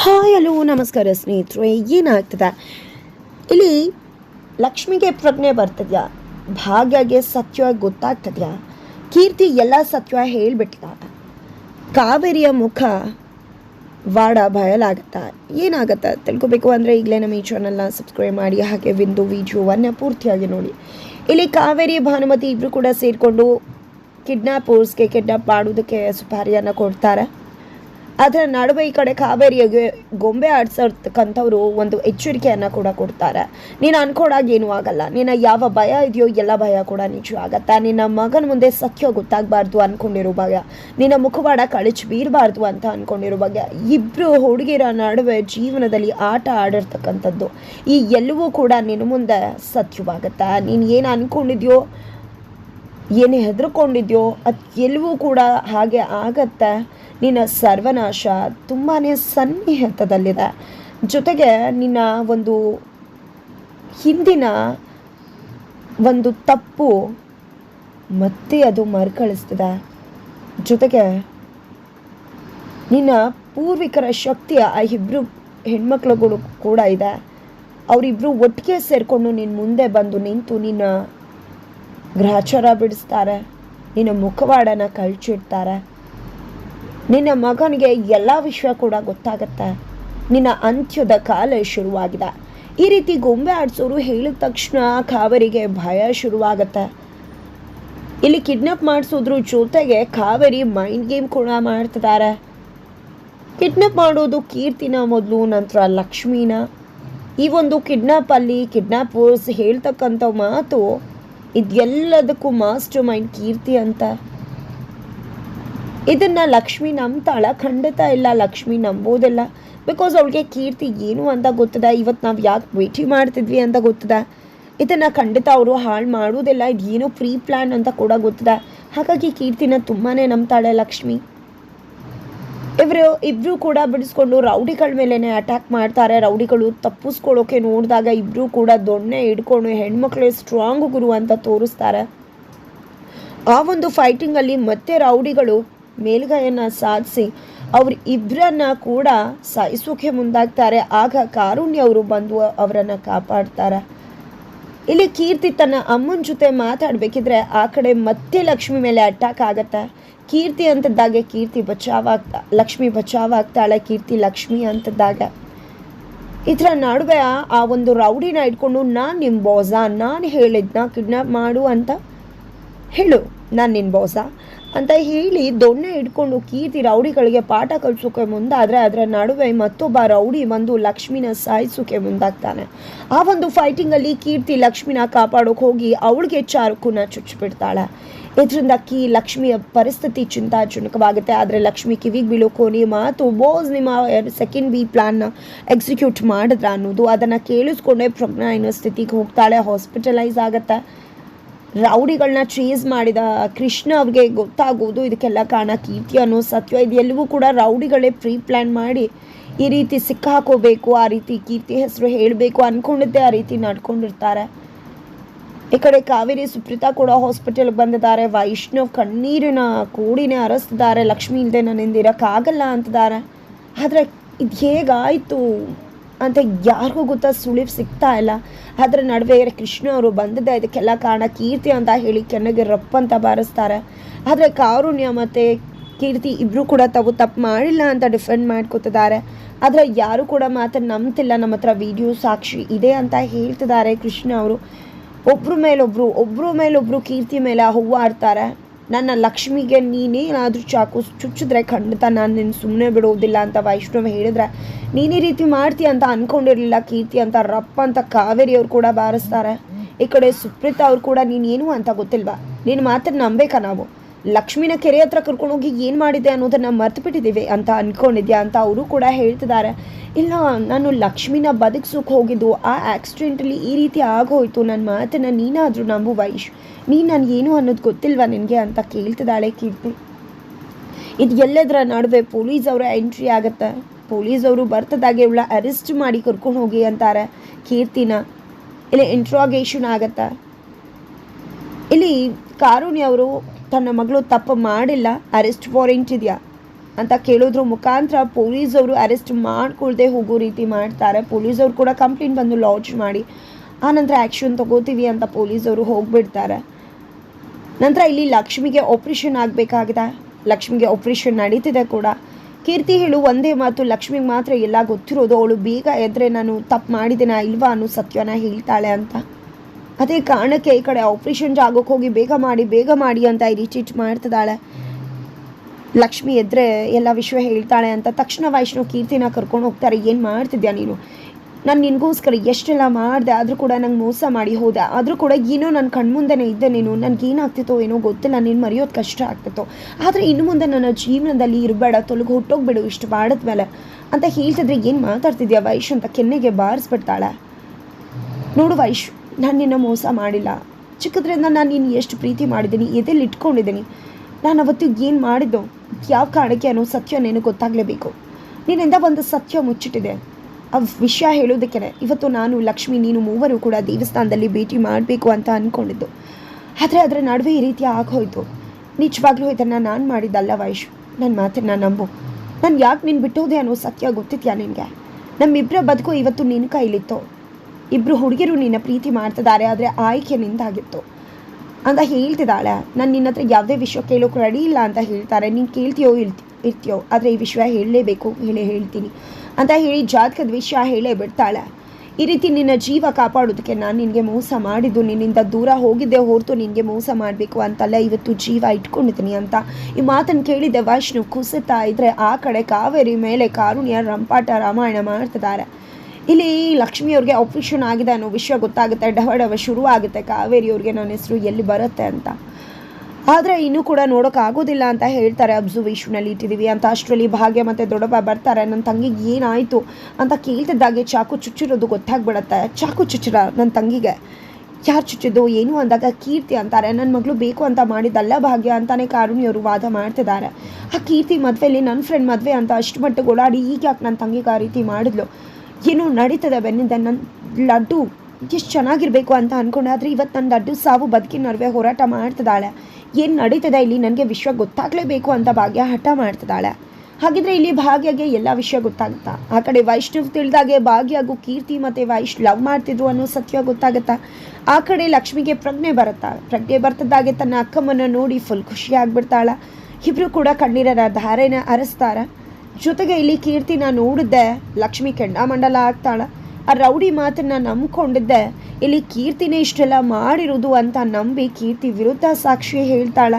Hi, hello, ನಮಸ್ಕಾರ ಸ್ನೇಹಿತರೆ, ಏನಾಗ್ತದೆ? ಇಲ್ಲಿ ಲಕ್ಷ್ಮಿಗೆ ಪ್ರಜ್ಞೆ ಬರ್ತದ್ಯಾ? ಭಾಗ್ಯಗೆ ಸತ್ಯ ಗೊತ್ತಾಗ್ತದ್ಯಾ? ಕೀರ್ತಿ ಎಲ್ಲ ಸತ್ಯ ಹೇಳಿಬಿಟ್ಲ? ಕಾವೇರಿಯ ಮುಖ ವಾಡ ಬಯಲಾಗತ್ತ? ಏನಾಗತ್ತ? ತಿಳ್ಕೊಬೇಕು ಅಂದರೆ ಈಗಲೇ ನಮ್ಮ ಈ ಚಾನಲ್ನ ಸಬ್ಸ್ಕ್ರೈಬ್ ಮಾಡಿ, ಹಾಗೆ ಒಂದು ವಿಡಿಯೋವನ್ನು ಪೂರ್ತಿಯಾಗಿ ನೋಡಿ. ಇಲ್ಲಿ ಕಾವೇರಿ, ಭಾನುಮತಿ ಇಬ್ಬರು ಕೂಡ ಸೇರಿಕೊಂಡು ಕಿಡ್ನಾಪರ್ಸ್ಗೆ ಕಿಡ್ನಾಪ್ ಮಾಡೋದಕ್ಕೆ ಸುಪಾರಿಯನ್ನು ಕೊಡ್ತಾರೆ. ಅದರ ನಡುವೆ ಈ ಕಡೆ ಕಾವೇರಿಯಾಗೆ ಗೊಂಬೆ ಆಡ್ಸೋರ್ತಕ್ಕಂಥವ್ರು ಒಂದು ಎಚ್ಚರಿಕೆಯನ್ನು ಕೂಡ ಕೊಡ್ತಾರೆ. ನೀನು ಅನ್ಕೊಡಾಗ ಏನೂ ಆಗಲ್ಲ. ನಿನ್ನ ಯಾವ ಭಯ ಇದೆಯೋ ಎಲ್ಲ ಭಯ ಕೂಡ ನಿಜ ಆಗತ್ತಾ. ನಿನ್ನ ಮಗನ ಮುಂದೆ ಸತ್ಯ ಗೊತ್ತಾಗಬಾರ್ದು ಅಂದ್ಕೊಂಡಿರೋ ಭಯ. ನಿನ್ನ ಮುಖವಾಡ ಕಳಚಿ ಬೀರಬಾರ್ದು ಅಂತ ಅಂದ್ಕೊಂಡಿರೋ ಬಗ್ಗೆ ಇಬ್ಬರು ಹುಡುಗಿರ ನಡುವೆ ಜೀವನದಲ್ಲಿ ಆಟ ಆಡಿರ್ತಕ್ಕಂಥದ್ದು. ಈ ಎಲ್ಲವೂ ಕೂಡ ನಿನ್ನ ಮುಂದೆ ಸತ್ಯವಾಗತ್ತಾ. ನೀನು ಏನು ಅಂದ್ಕೊಂಡಿದ್ಯೋ ಏನು ಹೆದರ್ಕೊಂಡಿದ್ಯೋ, ಅದು ಎಲ್ಲವೂ ಕೂಡ ಹಾಗೆ ಆಗತ್ತೆ. ನಿನ್ನ ಸರ್ವನಾಶ ತುಂಬಾ ಸನ್ನಿಹಿತದಲ್ಲಿದೆ. ಜೊತೆಗೆ ನಿನ್ನ ಒಂದು ಹಿಂದಿನ ಒಂದು ತಪ್ಪು ಮತ್ತೆ ಅದು ಮರುಕಳಿಸ್ತಿದೆ. ಜೊತೆಗೆ ನಿನ್ನ ಪೂರ್ವಿಕರ ಶಕ್ತಿಯ ಆ ಇಬ್ಬರು ಹೆಣ್ಮಕ್ಳುಗಳು ಕೂಡ ಇದೆ. ಅವರಿಬ್ಬರು ಒಟ್ಟಿಗೆ ಸೇರಿಕೊಂಡು ನಿನ್ನ ಮುಂದೆ ಬಂದು ನಿಂತು ನಿನ್ನ ಗ್ರಹಚಾರ ಬಿಡಿಸ್ತಾರೆ. ನಿನ್ನ ಮುಖವಾಡನ ಕಳ್ಚಿಡ್ತಾರೆ. ನಿನ್ನ ಮಗನಿಗೆ ಎಲ್ಲ ವಿಷಯ ಕೂಡ ಗೊತ್ತಾಗತ್ತೆ. ನಿನ್ನ ಅಂತ್ಯದ ಕಾಲ ಶುರುವಾಗಿದೆ. ಈ ರೀತಿ ಗೊಂಬೆ ಆಡಿಸೋರು ಹೇಳಿದ ತಕ್ಷಣ ಕಾವೇರಿಗೆ ಭಯ ಶುರುವಾಗತ್ತೆ. ಇಲ್ಲಿ ಕಿಡ್ನಾಪ್ ಮಾಡಿಸೋದ್ರ ಜೊತೆಗೆ ಕಾವೇರಿ ಮೈಂಡ್ ಗೇಮ್ ಕೂಡ ಮಾಡ್ತಿದ್ದಾರೆ ಕಿಡ್ನಾಪ್ ಮಾಡೋದು ಕೀರ್ತಿನ ಮೊದಲು, ನಂತರ ಲಕ್ಷ್ಮೀನ. ಈ ಒಂದು ಕಿಡ್ನಾಪ್ ಅಲ್ಲಿ ಕಿಡ್ನಾಪರ್ಸ್ ಹೇಳ್ತಕ್ಕಂಥ ಮಾತು ಇದೆಲ್ಲದಕ್ಕೂ ಮಾಸ್ಟರ್ ಮೈಂಡ್ ಕೀರ್ತಿ ಅಂತ. ಇದನ್ನ ಲಕ್ಷ್ಮಿ ನಂಬ್ತಾಳ. ಖಂಡಿತ ಇಲ್ಲ ಲಕ್ಷ್ಮಿ ನಂಬೋದಿಲ್ಲ ಬಿಕಾಸ್ ಅವಳಿಗೆ ಕೀರ್ತಿ ಏನು ಅಂತ ಗೊತ್ತದ? ಇವತ್ತು ನಾವು ಯಾಕೆ ಭೇಟಿ ಮಾಡ್ತಿದ್ವಿ ಅಂತ ಗೊತ್ತದ? ಇದನ್ನು ಖಂಡಿತ ಅವರು ಹಾಳು ಮಾಡೋದಿಲ್ಲ ಇದೇನೋ ಪ್ರೀ ಪ್ಲ್ಯಾನ್ ಅಂತ ಕೂಡ ಗೊತ್ತದ? ಹಾಗಾಗಿ ಕೀರ್ತಿನ ತುಂಬಾ ನಂಬ್ತಾಳೆ ಲಕ್ಷ್ಮಿ. ಇವರು ಇಬ್ಬರು ಕೂಡ ಬಿಡಿಸ್ಕೊಂಡು ರೌಡಿಗಳ ಮೇಲೇ ಅಟ್ಯಾಕ್ ಮಾಡ್ತಾರೆ. ರೌಡಿಗಳು ತಪ್ಪಿಸ್ಕೊಳ್ಳೋಕೆ ನೋಡಿದಾಗ ಇಬ್ಬರು ಕೂಡ ದೊಣ್ಣೆ ಹಿಡ್ಕೊಂಡು ಹೆಣ್ಮಕ್ಳು ಸ್ಟ್ರಾಂಗ್ ಗುರು ಅಂತ ತೋರಿಸ್ತಾರೆ. ಆ ಒಂದು ಫೈಟಿಂಗಲ್ಲಿ ಮತ್ತೆ ರೌಡಿಗಳು ಮೇಲ್ಗೈಯನ್ನು ಸಾಧಿಸಿ ಅವ್ರ ಇಬ್ಬರನ್ನ ಕೂಡ ಸಾಯಿಸೋಕೆ ಮುಂದಾಗ್ತಾರೆ. ಆಗ ಕಾರುಣ್ಯ ಅವರು ಬಂದು ಅವರನ್ನು ಕಾಪಾಡ್ತಾರೆ. ಇಲ್ಲಿ ಕೀರ್ತಿ ತನ್ನ ಅಮ್ಮನ ಜೊತೆ ಮಾತಾಡಬೇಕಿದ್ರೆ ಆ ಕಡೆ ಮತ್ತೆ ಲಕ್ಷ್ಮಿ ಮೇಲೆ ಅಟ್ಯಾಕ್ ಆಗತ್ತೆ. ಕೀರ್ತಿ ಅಂತದ್ದಾಗೆ ಕೀರ್ತಿ ಬಚಾವಾಗ್ತಾ, ಲಕ್ಷ್ಮಿ ಬಚಾವಾಗ್ತಾಳೆ, ಕೀರ್ತಿ ಲಕ್ಷ್ಮಿ ಅಂತದ್ದಾಗ. ಇದರ ನಡುವೆ ಆ ಒಂದು ರೌಡಿನ ಇಟ್ಕೊಂಡು, ನಾನು ನಿಮ್ಮ ಬಾಸ ನಾನು ಹೇಳಿದ್ನ ಕಿಡ್ನಾಪ್ ಮಾಡು ಅಂತ? ಹೇಳು, ನಾನು ನಿನ್ನ ಬಾಸ ಅಂತ ಹೇಳಿ ದೊಣ್ಣೆ ಇಟ್ಕೊಂಡು ಕೀರ್ತಿ ರೌಡಿಗಳಿಗೆ ಪಾಠ ಕಲಿಸೋಕೆ ಮುಂದಾದರೆ ಅದರ ನಡುವೆ ಮತ್ತೊಬ್ಬ ರೌಡಿ ಬಂದು ಲಕ್ಷ್ಮಿನ ಸಾಯಿಸೋಕೆ ಮುಂದಾಗ್ತಾನೆ. ಆ ಒಂದು ಫೈಟಿಂಗಲ್ಲಿ ಕೀರ್ತಿ ಲಕ್ಷ್ಮಿನ ಕಾಪಾಡೋಕೆ ಹೋಗಿ ಅವಳಿಗೆ ಚಾರುಕುನ ಚುಚ್ಚಿಬಿಡ್ತಾಳೆ. ಇದರಿಂದ ಕೀ ಲಕ್ಷ್ಮಿಯ ಪರಿಸ್ಥಿತಿ ಚಿಂತಾಜನಕವಾಗುತ್ತೆ. ಆದರೆ ಲಕ್ಷ್ಮಿ ಕಿವಿಗೆ ಬೀಳೋ ಕೊನೆ ಮಾತು ಬೋಸ್ ನಿಮ್ಮ ಸೆಕೆಂಡ್ ಬಿ ಪ್ಲಾನ್ನ ಎಕ್ಸಿಕ್ಯೂಟ್ ಮಾಡಿದ್ರ ಅನ್ನೋದು. ಅದನ್ನು ಕೇಳಿಸ್ಕೊಂಡೇ ಪ್ರಜ್ಞಾಹೀನ ಸ್ಥಿತಿಗೆ ಹೋಗ್ತಾಳೆ ಹಾಸ್ಪಿಟಲೈಸ್ ಆಗುತ್ತೆ. ರೌಡಿಗಳನ್ನ ಚೇಸ್ ಮಾಡಿದ ಕೃಷ್ಣ ಅವ್ರಿಗೆ ಗೊತ್ತಾಗೋದು ಇದಕ್ಕೆಲ್ಲ ಕಾರಣ ಕೀರ್ತಿ ಅನ್ನೋ ಸತ್ಯ. ಇದೆಲ್ಲವೂ ಕೂಡ ರೌಡಿಗಳೇ ಪ್ರೀ ಪ್ಲ್ಯಾನ್ ಮಾಡಿ ಈ ರೀತಿ ಸಿಕ್ಕಾಕೋಬೇಕು, ಆ ರೀತಿ ಕೀರ್ತಿ ಹೆಸರು ಹೇಳಬೇಕು ಅಂದ್ಕೊಂಡಿದ್ದೆ ಆ ರೀತಿ ನಡ್ಕೊಂಡಿರ್ತಾರೆ. ಈ ಕಡೆ ಕಾವೇರಿ ಸುಪ್ರೀತಾ ಕೂಡ ಹಾಸ್ಪಿಟಲ್ಗೆ ಬಂದಿದ್ದಾರೆ. ವೈಷ್ಣವ್ ಕಣ್ಣೀರಿನ ಕೂಡಿನೇ ಅರಸ್ತಿದ್ದಾರೆ. ಲಕ್ಷ್ಮಿ ಇಲ್ಲದೆ ನನ್ನಿಂದ ಇರೋಕ್ಕಾಗಲ್ಲ ಅಂತಿದ್ದಾರೆ ಆದರೆ ಇದು ಹೇಗಾಯಿತು? ಅಂತ ಯಾರಿಗೂ ಗೊತ್ತಾ ಸುಳಿವು ಸಿಗ್ತಾ ಇಲ್ಲ. ಅದರ ನಡುವೆ ಕೃಷ್ಣ ಅವರು ಬಂದಿದ್ದೆ ಇದಕ್ಕೆಲ್ಲ ಕಾರಣ ಕೀರ್ತಿ ಅಂತ ಹೇಳಿ ಕೆನ್ನೆಗೆ ರಪ್ಪ ಅಂತ ಬಾರಿಸ್ತಾರೆ. ಆದರೆ ಕಾರುಣ್ಯ ಮತ್ತು ಕೀರ್ತಿ ಇಬ್ಬರು ಕೂಡ ತಾವು ತಪ್ಪು ಮಾಡಿಲ್ಲ ಅಂತ ಡಿಫೆಂಡ್ ಮಾಡ್ಕೋತಿದ್ದಾರೆ. ಆದರೆ ಯಾರು ಕೂಡ ಮಾತ್ರ ನಂಬ್ತಿಲ್ಲ, ನಮ್ಮ ಹತ್ರ ವಿಡಿಯೋ ಸಾಕ್ಷಿ ಇದೆ ಅಂತ ಹೇಳ್ತಿದ್ದಾರೆ ಕೃಷ್ಣ ಅವರು. ಒಬ್ರ ಮೇಲೊಬ್ರು ಒಬ್ರ ಮೇಲೊಬ್ರು ಕೀರ್ತಿ ಮೇಲೆ ಹೂವಾಡ್ತಾರೆ. ನನ್ನ ಲಕ್ಷ್ಮಿಗೆ ನೀನೇನಾದರೂ ಚಾಕು ಚುಚ್ಚಿದ್ರೆ ಖಂಡಿತ ನಾನು ನಿನ್ನ ಸುಮ್ಮನೆ ಬಿಡೋದಿಲ್ಲ ಅಂತ ವೈಷ್ಣವ್ ಹೇಳಿದ್ರೆ, ನೀನೇ ರೀತಿ ಮಾಡ್ತೀಯ ಅಂತ ಅನ್ಕೊಂಡಿರಲಿಲ್ಲ, ಕೀರ್ತಿ ಅಂತ, ರಪ್ಪ ಅಂತ, ಕಾವೇರಿ ಅವ್ರು ಕೂಡ ಬಾರಿಸ್ತಾರೆ. ಈ ಕಡೆ ಸುಪ್ರೀತಾ ಅವ್ರು ಕೂಡ ನೀನೇನು ಅಂತ ಗೊತ್ತಿಲ್ವಾ? ನೀನು ಮಾತ್ರ ನಂಬೇಕಾ ನಾವು. ಲಕ್ಷ್ಮಿನ ಕೆರೆ ಹತ್ರ ಕರ್ಕೊಂಡೋಗಿ ಏನು ಮಾಡಿದೆ ಅನ್ನೋದನ್ನು ಮರ್ತು ಬಿಟ್ಟಿದ್ದೀವಿ ಅಂತ ಅಂದ್ಕೊಂಡಿದ್ಯಾ ಅಂತ ಅವರು ಕೂಡ ಹೇಳ್ತಿದ್ದಾರೆ. ಇಲ್ಲ, ನಾನು ಲಕ್ಷ್ಮಿನ ಬದುಕ್ಸೋಕೆ ಹೋಗಿದ್ದು ಆ ಆ್ಯಕ್ಸಿಡೆಂಟಲ್ಲಿ ಈ ರೀತಿ ಆಗೋಯ್ತು. ನನ್ನ ಮಾತನ್ನು ನೀನಾದರೂ ನಂಬು ವೈಶ್. ನೀನು ಏನು ಅನ್ನೋದು ಗೊತ್ತಿಲ್ವಾ ನಿನಗೆ ಅಂತ ಕೇಳ್ತಿದ್ದಾಳೆ ಕೀರ್ತಿ. ಇದು ಎಲ್ಲದರ ನಡುವೆ ಪೊಲೀಸ್ ಅವರ ಎಂಟ್ರಿ ಆಗುತ್ತೆ. ಪೊಲೀಸ್ ಅವರು ಬರ್ತದಾಗೆ ಇವಳ ಅರೆಸ್ಟ್ ಮಾಡಿ ಕರ್ಕೊಂಡು ಹೋಗಿ ಅಂತಾರೆ ಕೀರ್ತಿನ. ಇಲ್ಲಿ ಇಂಟ್ರಾಗೇಷನ್ ಆಗತ್ತ. ಇಲ್ಲಿ ಕಾರುಣ್ಯ ಅವರು ತನ್ನ ಮಗಳು ತಪ್ಪು ಮಾಡಿಲ್ಲ ಅರೆಸ್ಟ್ ವಾರೆಂಟ್ ಇದೆಯಾ? ಅಂತ ಕೇಳೋದ್ರ ಮುಖಾಂತರ ಪೊಲೀಸವರು ಅರೆಸ್ಟ್ ಮಾಡ್ಕೊಳ್ದೆ ಹೋಗೋ ರೀತಿ ಮಾಡ್ತಾರೆ. ಪೊಲೀಸವ್ರು ಕೂಡ ಕಂಪ್ಲೇಂಟ್ ಬಂದು ಲಾಂಚ್ ಮಾಡಿ ಆನಂತರ ಆ್ಯಕ್ಷನ್ ತಗೋತೀವಿ ಅಂತ ಪೊಲೀಸವರು ಹೋಗ್ಬಿಡ್ತಾರೆ. ನಂತರ ಇಲ್ಲಿ ಲಕ್ಷ್ಮಿಗೆ ಆಪ್ರೇಷನ್ ಆಗಬೇಕಾಗಿದೆ. ಲಕ್ಷ್ಮಿಗೆ ಆಪ್ರೇಷನ್ ನಡೀತಿದೆ ಕೂಡ. ಕೀರ್ತಿ ಹೇಳು ಒಂದೇ ಮಾತು, ಲಕ್ಷ್ಮಿಗೆ ಮಾತ್ರ ಎಲ್ಲ ಗೊತ್ತಿರೋದು, ಅವಳು ಬೇಗ ಎದ್ರೆ ನಾನು ತಪ್ಪು ಮಾಡಿದ್ದೀನ ಇಲ್ವಾ ಅನ್ನೋ ಸತ್ಯನ ಹೇಳ್ತಾಳೆ ಅಂತ. ಅದೇ ಕಾರಣಕ್ಕೆ ಈ ಕಡೆ ಆಪ್ರೇಷನ್ ಜಾಗಕ್ಕೆ ಹೋಗಿ ಬೇಗ ಮಾಡಿ ಬೇಗ ಮಾಡಿ ಅಂತ ಈ ರೀಚೀಟ್ ಮಾಡ್ತಿದ್ದಾಳೆ. ಲಕ್ಷ್ಮಿ ಎದ್ರೆ ಎಲ್ಲ ವಿಶ್ವ ಹೇಳ್ತಾಳೆ ಅಂತ ತಕ್ಷಣ ವೈಷ್ಣವ್ ಕೀರ್ತಿನ ಕರ್ಕೊಂಡು ಹೋಗ್ತಾರೆ. ಏನು ಮಾಡ್ತಿದ್ಯಾ ನೀನು? ನಾನು ನಿನಗೋಸ್ಕರ ಎಷ್ಟೆಲ್ಲ ಮಾಡಿದೆ, ಆದರೂ ಕೂಡ ನಂಗೆ ಮೋಸ ಮಾಡಿ ಹೋದೆ. ಆದರೂ ಕೂಡ ಏನೋ ನನ್ನ ಕಣ್ಮುಂದೆನೇ ಇದ್ದೆ ನೀನು. ನನಗೆ ಏನಾಗ್ತಿತ್ತೋ ಏನೋ ಗೊತ್ತಿಲ್ಲ. ನೀನು ಮರೆಯೋದು ಕಷ್ಟ ಆಗ್ತಿತ್ತು. ಆದರೆ ಇನ್ನು ಮುಂದೆ ನನ್ನ ಜೀವನದಲ್ಲಿ ಇರಬೇಡ, ತೊಲಗು ಹುಟ್ಟೋಗ್ಬಿಡು, ಇಷ್ಟು ಮಾಡಿದ್ಮೇಲೆ ಅಂತ ಹೇಳ್ತಿದ್ರೆ ಏನು ಮಾತಾಡ್ತಿದ್ಯಾ ವೈಶ್ ಅಂತ ಕೆನ್ನೆಗೆ ಬಾರಿಸ್ಬಿಡ್ತಾಳೆ. ನೋಡು ವೈಶ್ ನಾನು ನಿನ್ನ ಮೋಸ ಮಾಡಿಲ್ಲ. ಚಿಕ್ಕದ್ರಿಂದ ನಾನು ನಿನ್ನ ಎಷ್ಟು ಪ್ರೀತಿ ಮಾಡಿದ್ದೀನಿ ಎದೆಲ್ಲಿ ಇಟ್ಕೊಂಡಿದ್ದೀನಿ, ನಾನು ಅವತ್ತು ಏನು ಮಾಡಿದ್ದು, ಯಾವ ಕಾರಣಕ್ಕೆ ಅನ್ನೋ ಸತ್ಯ ನೀನು ಗೊತ್ತಾಗಲೇಬೇಕು. ನಿನ್ನಿಂದ ಒಂದು ಸತ್ಯ ಮುಚ್ಚಿಟ್ಟಿದೆ. ಆ ವಿಷಯ ಹೇಳೋದಕ್ಕೆ ಇವತ್ತು ನಾನು, ಲಕ್ಷ್ಮಿ, ನೀನು ಮೂವರು ಕೂಡ ದೇವಸ್ಥಾನದಲ್ಲಿ ಭೇಟಿ ಮಾಡಬೇಕು ಅಂತ ಅಂದ್ಕೊಂಡಿದ್ದು ಆದರೆ ಅದರ ನಡುವೆ ಈ ರೀತಿ ಆಗೋಯ್ತು ನಿಜವಾಗ್ಲೂ ಇದನ್ನು ನಾನು ಮಾಡಿದ್ದಲ್ಲ ವಯಸ್ಸು ನನ್ನ ಮಾತನ್ನು ನಂಬು. ನಾನು ಯಾಕೆ ನೀನು ಬಿಟ್ಟೋದೆ ಅನ್ನೋ ಸತ್ಯ ಗೊತ್ತಿದ್ಯಾ ನಿನಗೆ? ನಮ್ಮಿಬ್ಬರ ಬದುಕು ಇವತ್ತು ನಿನ್ನ ಕೈಲಿತ್ತು. ಇಬ್ಬರು ಹುಡುಗಿರು ನಿನ್ನ ಪ್ರೀತಿ ಮಾಡ್ತಿದ್ದಾರೆ, ಆದರೆ ಆಯ್ಕೆ ನಿಂದಾಗಿತ್ತು. ಅಂತ ಹೇಳ್ತಿದ್ದಾಳೆ. ನಾನು ನಿನ್ನ ಹತ್ರ ಯಾವುದೇ ವಿಷಯ ಕೇಳೋಕೆ ರೆಡಿ ಇಲ್ಲ ಅಂತ ಹೇಳ್ತಾರೆ. ನೀನು ಕೇಳ್ತೀಯೋ ಇಲ್ತಿ, ಇರ್ತೀಯೋ, ಆದರೆ ಈ ವಿಷಯ ಹೇಳಲೇಬೇಕು, ಹೇಳೇ ಹೇಳ್ತೀನಿ. ಅಂತ ಹೇಳಿ ಜಾತಕದ ವಿಷಯ ಹೇಳೇ ಬಿಡ್ತಾಳೆ. ಈ ರೀತಿ ನಿನ್ನ ಜೀವ ಕಾಪಾಡೋದಕ್ಕೆ ನಾನು ನಿನಗೆ ಮೋಸ ಮಾಡಿದ್ದು, ನಿನ್ನಿಂದ ದೂರ ಹೋಗಿದ್ದೆ ಹೊರತು ನಿನಗೆ ಮೋಸ ಮಾಡಬೇಕು ಅಂತಲ್ಲ, ಇವತ್ತು ಜೀವ ಇಟ್ಕೊಂಡಿದ್ದೀನಿ ಅಂತ ಈ ಮಾತನ್ನು ಕೇಳಿದ್ದೆ. ವೈಷ್ಣು ಕುಸಿತಾ ಇದ್ದರೆ ಆ ಕಡೆ ಕಾವೇರಿ ಮೇಲೆ ಕಾರುಣ್ಯ, ರಂಪಾಟ, ರಾಮಾಯಣ ಮಾಡ್ತಿದ್ದಾರೆ. ಇಲ್ಲಿ ಲಕ್ಷ್ಮಿಯವ್ರಿಗೆ ಆಪ್ರೇಷನ್ ಆಗಿದೆ ಅನ್ನೋ ವಿಷಯ ಗೊತ್ತಾಗುತ್ತೆ. ಡವ ಶುರು ಆಗುತ್ತೆ ಕಾವೇರಿಯವ್ರಿಗೆ ನನ್ನ ಹೆಸರು ಎಲ್ಲಿ ಬರುತ್ತೆ ಅಂತ. ಆದರೆ ಇನ್ನೂ ಕೂಡ ನೋಡೋಕ್ಕಾಗೋದಿಲ್ಲ ಅಂತ ಹೇಳ್ತಾರೆ ಅಬ್ಸರ್ವೇಷನಲ್ಲಿ ಇಟ್ಟಿದ್ದೀವಿ ಅಂತ. ಅಷ್ಟರಲ್ಲಿ ಭಾಗ್ಯ ಮತ್ತು ದೊಡ್ಡಪ್ಪ ಬರ್ತಾರೆ. ನನ್ನ ತಂಗಿಗೆ ಏನಾಯಿತು? ಅಂತ ಕೇಳ್ತಿದ್ದಾಗೆ ಚಾಕು ಚುಚ್ಚಿರೋದು ಗೊತ್ತಾಗ್ಬಿಡತ್ತೆ. ಚಾಕು ಚುಚ್ಚಿರ ನನ್ನ ತಂಗಿಗೆ. ಯಾರು ಚುಚ್ಚಿದ್ದು? ಏನು? ಅಂದಾಗ ಕೀರ್ತಿ ಅಂತಾರೆ. ನನ್ನ ಮಗಳು ಬೇಕು ಅಂತ ಮಾಡಿದ್ದಲ್ಲ ಭಾಗ್ಯ ಅಂತಾನೆ ಕಾರುಣಿಯವರು ವಾದ ಮಾಡ್ತಿದ್ದಾರೆ. ಆ ಕೀರ್ತಿ ಮದುವೆಯಲ್ಲಿ ನನ್ನ ಫ್ರೆಂಡ್ ಮದುವೆ ಅಂತ ಅಷ್ಟು ಮಟ್ಟಿಗೆ ಓಡಾಡಿ ಈಗ ಯಾಕೆ ನನ್ನ ತಂಗಿಗೆ ಆ ರೀತಿ ಮಾಡಿದ್ಲು. ಏನೋ ನಡೀತದೆ ಬೆನ್ನಿಂದ. ನನ್ನ ಲಡ್ಡು ಎಷ್ಟು ಚೆನ್ನಾಗಿರಬೇಕು ಅಂತ ಅಂದ್ಕೊಂಡೆ ಆದರೆ ಇವತ್ತು ನನ್ನ ಲಡ್ಡು ಸಾವು ಬದುಕಿನ ನಡುವೆ ಹೋರಾಟ ಮಾಡ್ತಿದ್ದಾಳೆ. ಏನು ನಡೀತದೆ ಇಲ್ಲಿ? ನನಗೆ ವಿಶ್ವ ಗೊತ್ತಾಗಲೇಬೇಕು ಅಂತ ಭಾಗ್ಯ ಹಠ ಮಾಡ್ತಿದ್ದಾಳೆ. ಹಾಗಿದ್ರೆ ಇಲ್ಲಿ ಭಾಗ್ಯಗೆ ಎಲ್ಲ ವಿಷಯ ಗೊತ್ತಾಗುತ್ತಾ? ಆ ಕಡೆ ವೈಷ್ಣವ್ ತಿಳಿದಾಗೆ ಭಾಗ್ಯಗೂ ಕೀರ್ತಿ ಮತ್ತು ವೈಶ್ ಲವ್ ಮಾಡ್ತಿದ್ರು ಅನ್ನೋ ಸತ್ಯ ಗೊತ್ತಾಗುತ್ತಾ? ಆ ಕಡೆ ಲಕ್ಷ್ಮಿಗೆ ಪ್ರಜ್ಞೆ ಬರುತ್ತಾ? ಪ್ರಜ್ಞೆ ಬರ್ತಿದ್ದಾಗೆ ತನ್ನ ಅಕ್ಕಮ್ಮನ ನೋಡಿ ಫುಲ್ ಖುಷಿ ಆಗ್ಬಿಡ್ತಾಳ. ಇಬ್ರು ಕೂಡ ಕಣ್ಣೀರರ ಧಾರೆನ ಅರಸ್ತಾರ. ಜೊತೆಗೆ ಇಲ್ಲಿ ಕೀರ್ತಿನ ನೋಡಿದ್ದೆ. ಲಕ್ಷ್ಮಿ ಕೆಂಡಾಮಂಡಲ ಆಗ್ತಾಳ. ಆ ರೌಡಿ ಮಾತನ್ನ ನಂಬ್ಕೊಂಡಿದ್ದೆ. ಇಲ್ಲಿ ಕೀರ್ತಿನೇ ಇಷ್ಟೆಲ್ಲ ಮಾಡಿರೋದು ಅಂತ ನಂಬಿ ಕೀರ್ತಿ ವಿರುದ್ಧ ಸಾಕ್ಷಿ ಹೇಳ್ತಾಳ.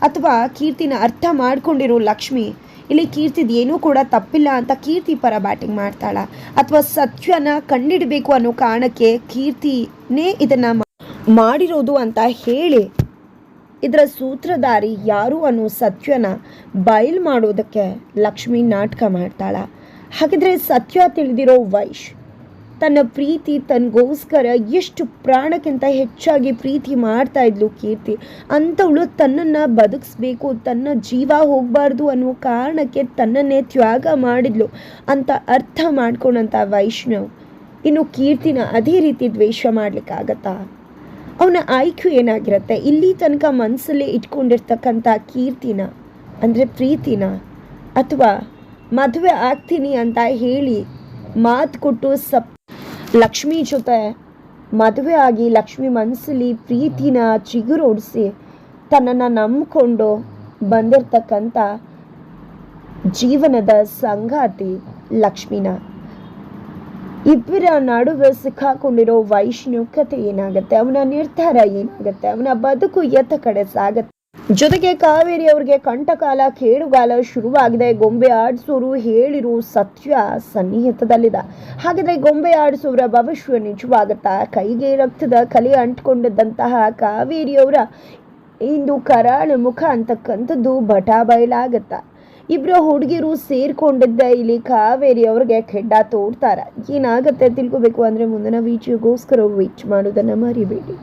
ಅಥವಾ ಕೀರ್ತಿನ ಅರ್ಥ ಮಾಡ್ಕೊಂಡಿರೋ ಲಕ್ಷ್ಮಿ. ಇಲ್ಲಿ ಕೀರ್ತಿದ್ ಏನೂ ಕೂಡ ತಪ್ಪಿಲ್ಲ ಅಂತ ಕೀರ್ತಿ ಪರ ಬ್ಯಾಟಿಂಗ್ ಮಾಡ್ತಾಳ. ಅಥವಾ ಸತ್ಯನ ಕಂಡಿಡಬೇಕು ಅನ್ನೋ ಕಾರಣಕ್ಕೆ ಕೀರ್ತಿನೇ ಇದನ್ನ ಮಾಡಿರೋದು ಅಂತ ಹೇಳಿ ಇದರ ಸೂತ್ರಧಾರಿ ಯಾರು ಅನ್ನೋ ಸತ್ಯನ ಬಯಲು ಮಾಡೋದಕ್ಕೆ ಲಕ್ಷ್ಮಿ ನಾಟಕ ಮಾಡ್ತಾಳೆ. ಹಾಗಿದ್ರೆ ಸತ್ಯ ತಿಳಿದಿರೋ ವೈಶ್ ತನ್ನ ಪ್ರೀತಿ ತನಗೋಸ್ಕರ ಎಷ್ಟು ಪ್ರಾಣಕ್ಕಿಂತ ಹೆಚ್ಚಾಗಿ ಪ್ರೀತಿ ಮಾಡ್ತಾ ಇದ್ಲು ಕೀರ್ತಿ. ಅಂಥವಳು ತನ್ನನ್ನು ಬದುಕಿಸ್ಬೇಕು, ತನ್ನ ಜೀವ ಹೋಗಬಾರ್ದು ಅನ್ನೋ ಕಾರಣಕ್ಕೆ ತನ್ನನ್ನೇ ತ್ಯಾಗ ಮಾಡಿದ್ಲು ಅಂತ ಅರ್ಥ ಮಾಡ್ಕೊಂಡಂಥ ವೈಷ್ಣವ್ ಇನ್ನು ಕೀರ್ತಿನ ಅದೇ ರೀತಿ ದ್ವೇಷ ಮಾಡ್ಲಿಕ್ಕಾಗತ್ತಾ? ಅವನ ಆಯ್ಕೆ ಏನಾಗಿರುತ್ತೆ? ಇಲ್ಲಿ ತನಕ ಮನಸ್ಸಲ್ಲಿ ಇಟ್ಕೊಂಡಿರ್ತಕ್ಕಂಥ ಕೀರ್ತಿನ, ಅಂದರೆ ಪ್ರೀತಿನ, ಅಥವಾ ಮದುವೆ ಆಗ್ತೀನಿ ಅಂತ ಹೇಳಿ ಮಾತು ಕೊಟ್ಟು ಸಪ್ ಲಕ್ಷ್ಮಿ ಜೊತೆ ಮದುವೆ ಆಗಿ ಲಕ್ಷ್ಮಿ ಮನಸ್ಸಲ್ಲಿ ಪ್ರೀತಿನ ಚಿಗುರೊಡಿಸಿ ತನ್ನನ್ನು ನಂಬಿಕೊಂಡು ಬಂದಿರತಕ್ಕಂಥ ಜೀವನದ ಸಂಗಾತಿ ಲಕ್ಷ್ಮಿನ. ಇಬ್ಬರ ನಡುವೆ ಸಿಕ್ಕಾಕೊಂಡಿರೋ ವೈಷ್ಣುಕತೆ ಏನಾಗುತ್ತೆ? ಅವನ ನಿರ್ಧಾರ ಏನಾಗುತ್ತೆ? ಅವನ ಬದುಕು ಎತ್ತ ಕಡೆ ಸಾಗುತ್ತೆ. ಜೊತೆಗೆ ಕಾವೇರಿ ಅವ್ರಿಗೆ ಕಂಠಕಾಲ, ಕೇಳುಗಾಲ ಶುರುವಾಗಿದೆ. ಗೊಂಬೆ ಆಡಿಸೋರು ಹೇಳಿರೋ ಸತ್ಯ ಸನ್ನಿಹಿತದಲ್ಲಿದೆ. ಹಾಗಿದ್ರೆ ಗೊಂಬೆ ಆಡಿಸೋರ ಭವಿಷ್ಯ ನಿಜವಾಗುತ್ತಾ? ಕೈಗೆ ರಕ್ತದ ಕಲೆ ಅಂಟ್ಕೊಂಡಿದ್ದಂತಹ ಕಾವೇರಿಯವರ ಇಂದು ಕರಾಳ ಮುಖ ಅಂತಕ್ಕಂಥದ್ದು ಬಟಾ ಬಯಲಾಗತ್ತ ಇಬ್ಬರು ಹುಡುಗಿರು ಸೇರ್ಕೊಂಡಿದ್ದ ಇಲ್ಲಿ ಕಾವೇರಿ ಅವ್ರಿಗೆ ಖೆಡ್ಡ ತೋಡ್ತಾರ. ಏನಾಗತ್ತೆ ತಿಳ್ಕೊಬೇಕು ಅಂದ್ರೆ ಮುಂದಿನ ವೀಚಿಗೋಸ್ಕರ ವೀಚ್ ಮಾಡೋದನ್ನ ಮರಿಬೇಡಿ.